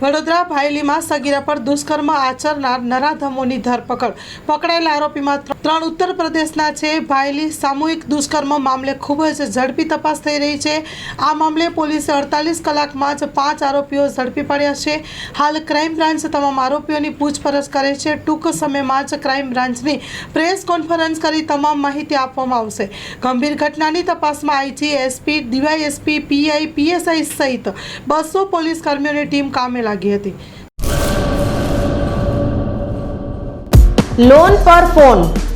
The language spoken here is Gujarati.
વડોદરા ભાયલીમાં સગીરા પર દુષ્કર્મ આચરનાર નરાધમોની ધરપકડ. પકડાયેલા આરોપીમાં ત્રણ ઉત્તર પ્રદેશના છે. ભાયલી સામૂહિક દુષ્કર્મ મામલે ખૂબ જ ઝડપી તપાસ થઈ રહી છે. આ મામલે પોલીસે અડતાલીસ કલાકમાં જ પાંચ આરોપીઓ ઝડપી પડ્યા છે. હાલ ક્રાઇમ બ્રાન્ચ તમામ આરોપીઓની પૂછપરછ કરે છે. ટૂંક સમયમાં જ ક્રાઇમ બ્રાન્ચની પ્રેસ કોન્ફરન્સ કરી તમામ માહિતી આપવામાં આવશે. ગંભીર ઘટનાની તપાસમાં IG, SP, DYSP, PI, PSI સહિત બસો પોલીસ કર્મીઓની ટીમ કામે લાગી હતી. લોન પર ફોન